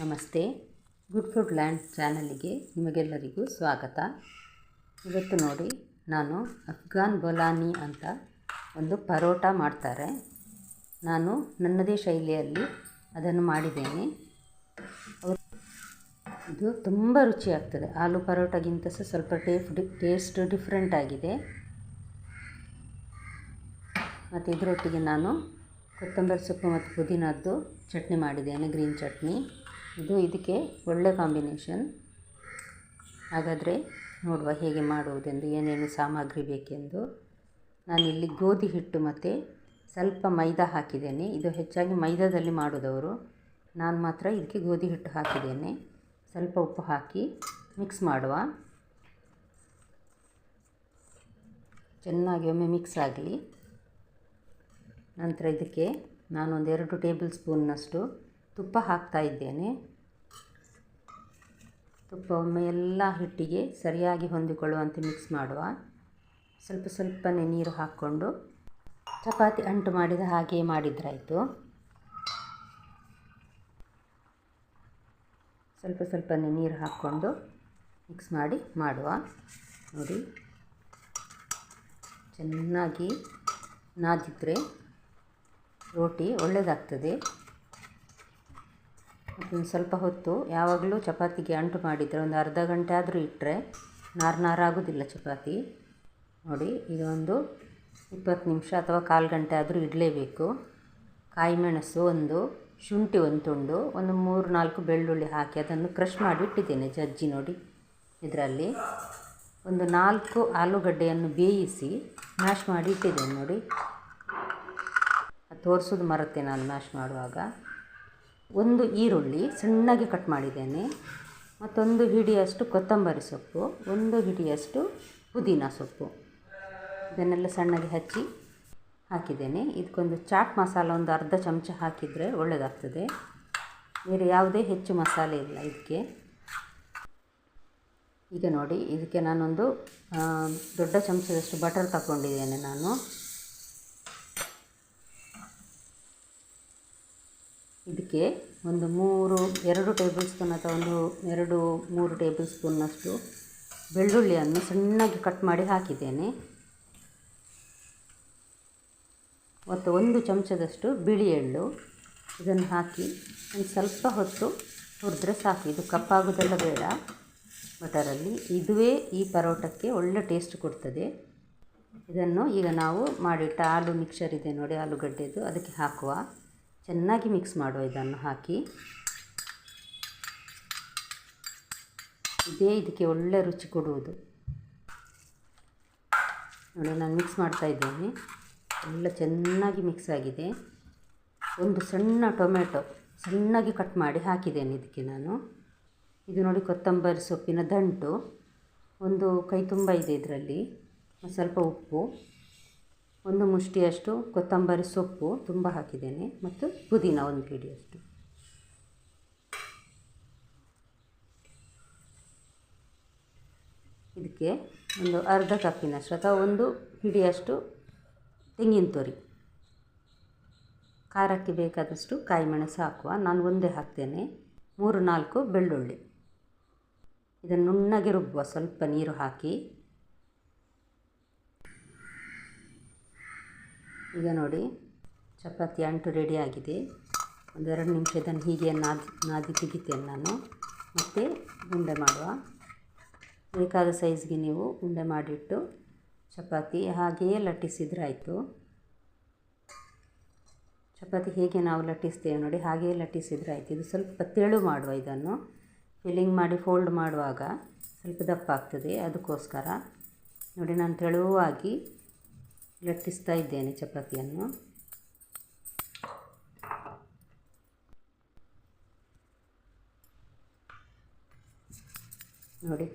ನಮಸ್ತೆ. Good food land ಚಾನಲಿಗೆ ನಿಮಗೆಲ್ಲರಿಗೂ ಸ್ವಾಗತ. ಇವತ್ತು ನೋಡಿ ನಾನು ಅಫ್ಘಾನ್ ಬೊಲಾನಿ ಅಂತ ಒಂದು ಪರೋಟ ಮಾಡ್ತಾರೆ. ನಾನು ನನ್ನದೇ ಶೈಲಿಯಲ್ಲಿ ಅದನ್ನು ಮಾಡಿದ್ದೇನೆ. ಇದು ತುಂಬ ರುಚಿಯಾಗ್ತದೆ. ಆಲೂ ಪರೋಟಗಿಂತ ಸಹ ಸ್ವಲ್ಪ ಟೇಸ್ಟ್ ಟೇಸ್ಟ್ ಡಿಫ್ರೆಂಟ್ ಆಗಿದೆ. ಮತ್ತು ಇದರೊಟ್ಟಿಗೆ ನಾನು ಕೊತ್ತಂಬರಿ ಸೊಪ್ಪು ಮತ್ತು ಪುದೀನದ್ದು ಚಟ್ನಿ ಮಾಡಿದ್ದೇನೆ, ಗ್ರೀನ್ ಚಟ್ನಿ. ಇದು ಇದಕ್ಕೆ ಒಳ್ಳೆ ಕಾಂಬಿನೇಷನ್ ಹಾಗಾದರೆ ನೋಡುವ ಹೇಗೆ ಮಾಡುವುದೆಂದು, ಏನೇನು ಸಾಮಗ್ರಿ ಬೇಕೆಂದು. ನಾನಿಲ್ಲಿ ಗೋಧಿ ಹಿಟ್ಟು ಮತ್ತು ಸ್ವಲ್ಪ ಮೈದಾ ಹಾಕಿದ್ದೇನೆ. ಇದು ಹೆಚ್ಚಾಗಿ ಮೈದಾದಲ್ಲಿ ಮಾಡೋದವರು. ನಾನು ಮಾತ್ರ ಇದಕ್ಕೆ ಗೋಧಿ ಹಿಟ್ಟು ಹಾಕಿದ್ದೇನೆ. ಸ್ವಲ್ಪ ಉಪ್ಪು ಹಾಕಿ ಮಿಕ್ಸ್ ಮಾಡುವ. ಚೆನ್ನಾಗಿ ಒಮ್ಮೆ ಮಿಕ್ಸ್ ಆಗಲಿ. ನಂತರ ಇದಕ್ಕೆ ನಾನೊಂದು ಎರಡು ಟೇಬಲ್ ಸ್ಪೂನ್ನಷ್ಟು ತುಪ್ಪ ಹಾಕ್ತಾ ಇದ್ದೇನೆ. ತುಪ್ಪ ಒಮ್ಮೆ ಎಲ್ಲ ಹಿಟ್ಟಿಗೆ ಸರಿಯಾಗಿ ಹೊಂದಿಕೊಳ್ಳುವಂತೆ ಮಿಕ್ಸ್ ಮಾಡುವ. ಸ್ವಲ್ಪ ಸ್ವಲ್ಪನೇ ನೀರು ಹಾಕ್ಕೊಂಡು ಚಪಾತಿ ಅಂಟು ಮಾಡಿದ ಹಾಗೆಯೇ ಮಾಡಿದ್ರಾಯಿತು. ಸ್ವಲ್ಪ ಸ್ವಲ್ಪನೇ ನೀರು ಹಾಕ್ಕೊಂಡು ಮಿಕ್ಸ್ ಮಾಡಿ ಮಾಡುವ. ನೋಡಿ. ಚೆನ್ನಾಗಿ ನಾದಿದ್ರೆ ರೋಟಿ ಒಳ್ಳೆಯದಾಗ್ತದೆ ಸ್ವಲ್ಪ ಹೊತ್ತು ಯಾವಾಗಲೂ ಚಪಾತಿಗೆ ಅಂಟು ಮಾಡಿದರೆ ಒಂದು ಅರ್ಧ ಗಂಟೆ ಆದರೂ ಇಟ್ಟರೆ ನಾರು ನಾರಾಗೋದಿಲ್ಲ ಚಪಾತಿ. ನೋಡಿ ಇದೊಂದು ಇಪ್ಪತ್ತು ನಿಮಿಷ ಅಥವಾ ಕಾಲು ಗಂಟೆ ಆದರೂ ಇಡಲೇಬೇಕು. ಕಾಯಿ ಮೆಣಸು ಒಂದು, ಶುಂಠಿ ಒಂದು ತುಂಡು, ಒಂದು ಮೂರು ನಾಲ್ಕು ಬೆಳ್ಳುಳ್ಳಿ ಹಾಕಿ ಅದನ್ನು ಕ್ರಷ್ ಮಾಡಿ ಇಟ್ಟಿದ್ದೇನೆ ಜಜ್ಜಿ ನೋಡಿ. ಇದರಲ್ಲಿ ಒಂದು ನಾಲ್ಕು ಆಲೂಗಡ್ಡೆಯನ್ನು ಬೇಯಿಸಿ ಮ್ಯಾಶ್ ಮಾಡಿ ಇಟ್ಟಿದ್ದೇನೆ ನೋಡಿ. ತೋರಿಸೋದು ಮರತ್ತೆ ನಾನು ಮ್ಯಾಶ್ ಮಾಡುವಾಗ. ಒಂದು ಈರುಳ್ಳಿ ಸಣ್ಣಗೆ ಕಟ್ ಮಾಡಿದ್ದೇನೆ. ಮತ್ತೊಂದು ಹಿಡಿಯಷ್ಟು ಕೊತ್ತಂಬರಿ ಸೊಪ್ಪು, ಒಂದು ಹಿಡಿಯಷ್ಟು ಪುದೀನ ಸೊಪ್ಪು. ಇದನ್ನೆಲ್ಲ ಸಣ್ಣಗೆ ಹಚ್ಚಿ ಹಾಕಿದ್ದೇನೆ. ಇದಕ್ಕೊಂದು ಚಾಟ್ ಮಸಾಲ ಒಂದು ಅರ್ಧ ಚಮಚ ಹಾಕಿದರೆ ಒಳ್ಳೆಯದಾಗ್ತದೆ ಬೇರೆ ಯಾವುದೇ ಹೆಚ್ಚು ಮಸಾಲೆ ಇಲ್ಲ ಇದಕ್ಕೆ. ಈಗ ನೋಡಿ, ಇದಕ್ಕೆ ನಾನೊಂದು ದೊಡ್ಡ ಚಮಚದಷ್ಟು ಬಟರ್ ತಗೊಂಡಿದ್ದೇನೆ ನಾನು. ಇದಕ್ಕೆ ಒಂದು ಮೂರು, ಎರಡು ಟೇಬಲ್ ಸ್ಪೂನ್ ಅಥವಾ ಒಂದು ಎರಡು, ಮೂರು ಟೇಬಲ್ ಸ್ಪೂನ್ನಷ್ಟು ಬೆಳ್ಳುಳ್ಳಿಯನ್ನು ಸಣ್ಣಗೆ ಕಟ್ ಮಾಡಿ ಹಾಕಿದ್ದೇನೆ. ಮತ್ತು ಒಂದು ಚಮಚದಷ್ಟು ಬಿಳಿ ಎಳ್ಳು ಇದನ್ನು ಹಾಕಿ ಒಂದು ಸ್ವಲ್ಪ ಹೊತ್ತು ಹುರಿದ್ರೆ ಸಾಕು. ಇದು ಕಪ್ಪಾಗೋದೆಲ್ಲ ಬೇಡ ಬಟರಲ್ಲಿ ಇದುವೇ ಈ ಪರೋಟಕ್ಕೆ ಒಳ್ಳೆ ಟೇಸ್ಟ್ ಕೊಡ್ತದೆ. ಇದನ್ನು ಈಗ ನಾವು ಮಾಡಿಟ್ಟ ಆಲೂ ಮಿಕ್ಸರ್ ಇದೆ ನೋಡಿ, ಆಲೂಗಡ್ಡೆದು, ಅದಕ್ಕೆ ಹಾಕುವ. ಚೆನ್ನಾಗಿ ಮಿಕ್ಸ್ ಮಾಡುವ ಇದನ್ನು ಹಾಕಿ. ಇದೇ ಇದಕ್ಕೆ ಒಳ್ಳೆ ರುಚಿ ಕೊಡುವುದು. ನೋಡಿ, ನಾನು ಮಿಕ್ಸ್ ಮಾಡ್ತಾ ಇದ್ದೇನೆ. ಎಲ್ಲ ಚೆನ್ನಾಗಿ ಮಿಕ್ಸ್ ಆಗಿದೆ. ಒಂದು ಸಣ್ಣ ಟೊಮೆಟೊ ಸಣ್ಣಗೆ ಕಟ್ ಮಾಡಿ ಹಾಕಿದ್ದೇನೆ ಇದಕ್ಕೆ ನಾನು. ಇದು ನೋಡಿ ಕೊತ್ತಂಬರಿ ಸೊಪ್ಪಿನ ದಂಟು. ಒಂದು ಕೈ ತುಂಬ ಇದೆ ಇದರಲ್ಲಿ. ಸ್ವಲ್ಪ ಉಪ್ಪು. ಒಂದು ಮುಷ್ಟಿಯಷ್ಟು ಕೊತ್ತಂಬರಿ ಸೊಪ್ಪು ತುಂಬ ಹಾಕಿದ್ದೇನೆ ಮತ್ತು ಪುದೀನ ಒಂದು ಹಿಡಿಯಷ್ಟು ಇದಕ್ಕೆ ಒಂದು ಅರ್ಧ ಕಪ್ಪಿನಷ್ಟು ಅಥವಾ ಒಂದು ಹಿಡಿಯಷ್ಟು ತೆಂಗಿನ ತುರಿ. ಖಾರಕ್ಕೆ ಬೇಕಾದಷ್ಟು ಕಾಯಿ ಮೆಣಸು ಹಾಕುವ. ನಾನು ಒಂದೇ ಹಾಕ್ತೇನೆ. ಮೂರು ನಾಲ್ಕು ಬೆಳ್ಳುಳ್ಳಿ. ಇದನ್ನು ನುಣ್ಣಗೆ ರುಬ್ಬುವ. ಸ್ವಲ್ಪ ನೀರು ಹಾಕಿ ಈಗ ನೋಡಿ, ಚಪಾತಿ ಅಂಟು ರೆಡಿಯಾಗಿದೆ ಒಂದೆರಡು ನಿಮಿಷ ಇದನ್ನು ಹೀಗೆ ನಾದಿ ನಾದಿ ತೆಗಿತೇನೆ ನಾನು. ಮತ್ತು ಉಂಡೆ ಮಾಡುವ. ಬೇಕಾದ ಸೈಜ್ಗೆ ನೀವು ಉಂಡೆ ಮಾಡಿಟ್ಟು ಚಪಾತಿ ಹಾಗೆಯೇ ಲಟ್ಟಿಸಿದ್ರಾಯಿತು ಚಪಾತಿ ಹೇಗೆ ನಾವು ಲಟ್ಟಿಸ್ತೇವೆ ನೋಡಿ, ಹಾಗೆಯೇ ಲಟ್ಟಿಸಿದ್ರೆ ಆಯಿತು. ಇದು ಸ್ವಲ್ಪ ತೆಳು ಮಾಡುವ ಇದನ್ನು. ಫಿಲ್ಲಿಂಗ್ ಮಾಡಿ, ಫೋಲ್ಡ್ ಮಾಡುವಾಗ ಸ್ವಲ್ಪ ದಪ್ಪ ಆಗ್ತದೆ. ಅದಕ್ಕೋಸ್ಕರ ನೋಡಿ, ನಾನು ತೆಳುವಾಗಿ ಲಟ್ಟಿಸ್ತಾ ಇದ್ದೇನೆ ಚಪಾತಿಯನ್ನು. ನೋಡಿ.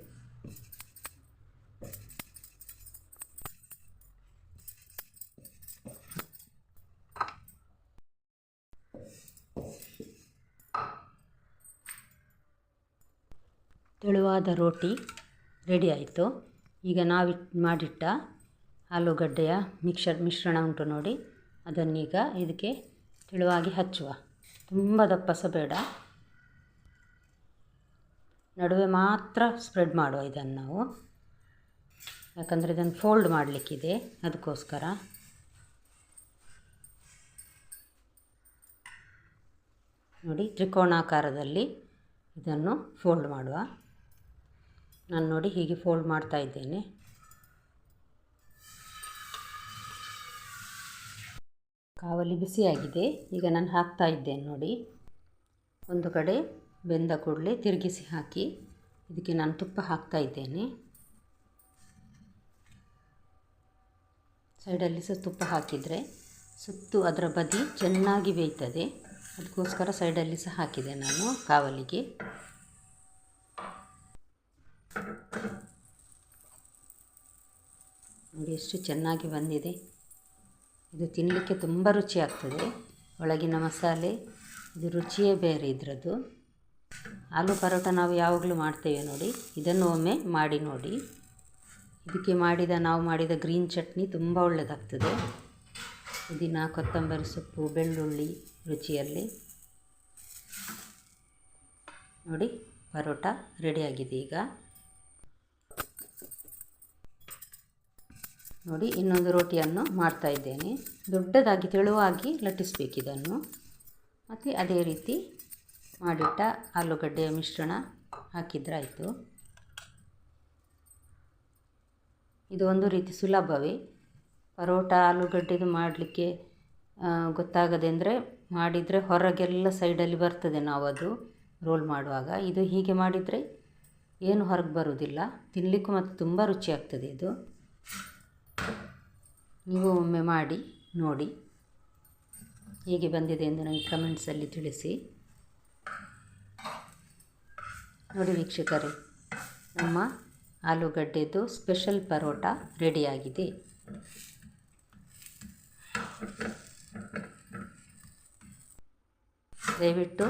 ತೆಳುವಾದ ರೋಟಿ ರೆಡಿ ಆಯಿತು. ಈಗ ನಾವು ಮಾಡಿಟ್ಟ ಆಲೂಗಡ್ಡೆಯ ಮಿಕ್ಸರ್ ಮಿಶ್ರಣ ಉಂಟು ನೋಡಿ. ಅದನ್ನೀಗ ಇದಕ್ಕೆ ತೆಳುವಾಗಿ ಹಚ್ಚುವ. ತುಂಬ ದಪ್ಪ ಸಹ ಬೇಡ. ನಡುವೆ ಮಾತ್ರ ಸ್ಪ್ರೆಡ್ ಮಾಡುವ ಇದನ್ನು ನಾವು. ಯಾಕಂದರೆ ಇದನ್ನು ಫೋಲ್ಡ್ ಮಾಡಲಿಕ್ಕಿದೆ. ಅದಕ್ಕೋಸ್ಕರ. ನೋಡಿ, ತ್ರಿಕೋಣಾಕಾರದಲ್ಲಿ ಇದನ್ನು ಫೋಲ್ಡ್ ಮಾಡುವ. ನಾನು ನೋಡಿ ಹೀಗೆ ಫೋಲ್ಡ್ ಮಾಡ್ತಾ ಇದ್ದೇನೆ. ಕಾವಲಿ ಬಿಸಿಯಾಗಿದೆ. ಈಗ ನಾನು ಹಾಕ್ತಾ ಇದ್ದೇನೆ ನೋಡಿ. ಒಂದು ಕಡೆ ಬೆಂದ ಕೂಡಲೇ ತಿರುಗಿಸಿ ಹಾಕಿ ಇದಕ್ಕೆ ನಾನು ತುಪ್ಪ ಹಾಕ್ತಾ ಇದ್ದೇನೆ. ಸೈಡಲ್ಲಿ ಸಹ ತುಪ್ಪ ಹಾಕಿದರೆ ಸುತ್ತು ಅದರ ಬದಿ ಚೆನ್ನಾಗಿ ಬೇಯ್ತದೆ. ಅದಕ್ಕೋಸ್ಕರ ಸೈಡಲ್ಲಿ ಸಹ ಹಾಕಿದೆ ನಾನು ಕಾವಲಿಗೆ. ನೋಡಿ ಎಷ್ಟು ಚೆನ್ನಾಗಿ ಬಂದಿದೆ. ಇದು ತಿನ್ನಲಿಕ್ಕೆ ತುಂಬ ರುಚಿ ಆಗ್ತದೆ ಒಳಗಿನ ಮಸಾಲೆ, ಇದು ರುಚಿಯೇ ಬೇರೆ ಇದರದ್ದು. ಆಲೂ ಪರೋಟ ನಾವು ಯಾವಾಗಲೂ ಮಾಡ್ತೇವೆ ನೋಡಿ. ಇದನ್ನು ಒಮ್ಮೆ ಮಾಡಿ ನೋಡಿ. ಇದಕ್ಕೆ ಮಾಡಿದ, ನಾವು ಮಾಡಿದ ಗ್ರೀನ್ ಚಟ್ನಿ ತುಂಬ ಒಳ್ಳೆಯದಾಗ್ತದೆ ಪುದೀನ, ಕೊತ್ತಂಬರಿ ಸೊಪ್ಪು, ಬೆಳ್ಳುಳ್ಳಿ ರುಚಿಯಲ್ಲಿ. ನೋಡಿ, ಪರೋಟ ರೆಡಿಯಾಗಿದೆ ಈಗ. ನೋಡಿ, ಇನ್ನೊಂದು ರೋಟಿಯನ್ನು ಮಾಡ್ತಾ ಇದ್ದೇನೆ. ದೊಡ್ಡದಾಗಿ ತೆಳುವಾಗಿ ಲಟ್ಟಿಸ್ಬೇಕು ಇದನ್ನು ಮತ್ತು ಅದೇ ರೀತಿ ಮಾಡಿಟ್ಟ ಆಲೂಗಡ್ಡೆಯ ಮಿಶ್ರಣ ಹಾಕಿದ್ರಾಯಿತು. ಇದು ಒಂದು ರೀತಿ ಸುಲಭವೇ. ಪರೋಟ ಆಲೂಗಡ್ಡೆದು ಮಾಡಲಿಕ್ಕೆ ಗೊತ್ತಾಗದೆ ಅಂದರೆ ಮಾಡಿದರೆ ಹೊರಗೆಲ್ಲ ಸೈಡಲ್ಲಿ ಬರ್ತದೆ ನಾವು ಅದು ರೋಲ್ ಮಾಡುವಾಗ. ಇದು ಹೀಗೆ ಮಾಡಿದರೆ ಏನು ಹೊರಗೆ ಬರುವುದಿಲ್ಲ. ತಿನ್ನಲಿಕ್ಕೂ ಮತ್ತು ತುಂಬ ರುಚಿಯಾಗ್ತದೆ ಇದು. ನೀವು ಒಮ್ಮೆ ಮಾಡಿ, ನೋಡಿ. ಹೇಗೆ ಬಂದಿದೆ ಎಂದು ನನಗೆ ಕಮೆಂಟ್ಸಲ್ಲಿ ತಿಳಿಸಿ. ನೋಡಿ ವೀಕ್ಷಕರೇ, ನಮ್ಮ ಆಲೂಗಡ್ಡೆದು ಸ್ಪೆಷಲ್ ಪರೋಟ ರೆಡಿಯಾಗಿದೆ. ದಯವಿಟ್ಟು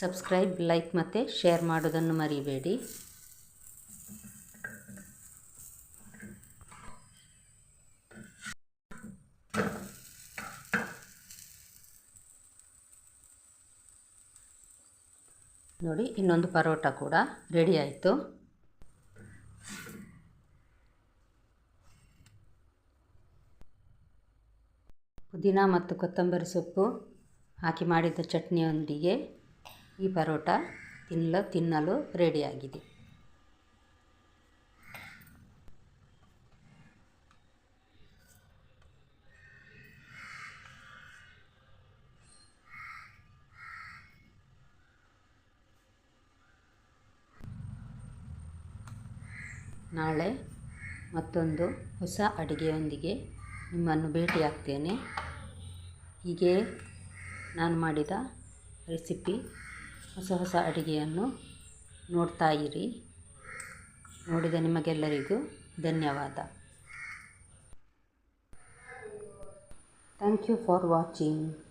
ಸಬ್ಸ್ಕ್ರೈಬ್, ಲೈಕ್ ಮತ್ತು ಶೇರ್ ಮಾಡೋದನ್ನು ಮರಿಬೇಡಿ. ನೋಡಿ, ಇನ್ನೊಂದು ಪರೋಟ ಕೂಡ ರೆಡಿ ಆಯಿತು. ಪುದೀನ ಮತ್ತು ಕೊತ್ತಂಬರಿ ಸೊಪ್ಪು ಹಾಕಿ ಮಾಡಿದ ಚಟ್ನಿಯೊಂದಿಗೆ ಈ ಪರೋಟ ತಿನ್ನಲು ತಿನ್ನಲು ರೆಡಿಯಾಗಿದೆ ನಾಳೆ ಮತ್ತೊಂದು ಹೊಸ ಅಡುಗೆಯೊಂದಿಗೆ ನಿಮ್ಮನ್ನು ಭೇಟಿಯಾಗ್ತೇನೆ. ಹೀಗೆ ನಾನು ಮಾಡಿದ ರೆಸಿಪಿ, ಹೊಸ ಹೊಸ ಅಡುಗೆಯನ್ನು ನೋಡ್ತಾ ಇರಿ. ನೋಡಿದ ನಿಮಗೆಲ್ಲರಿಗೂ ಧನ್ಯವಾದ. Thank you for watching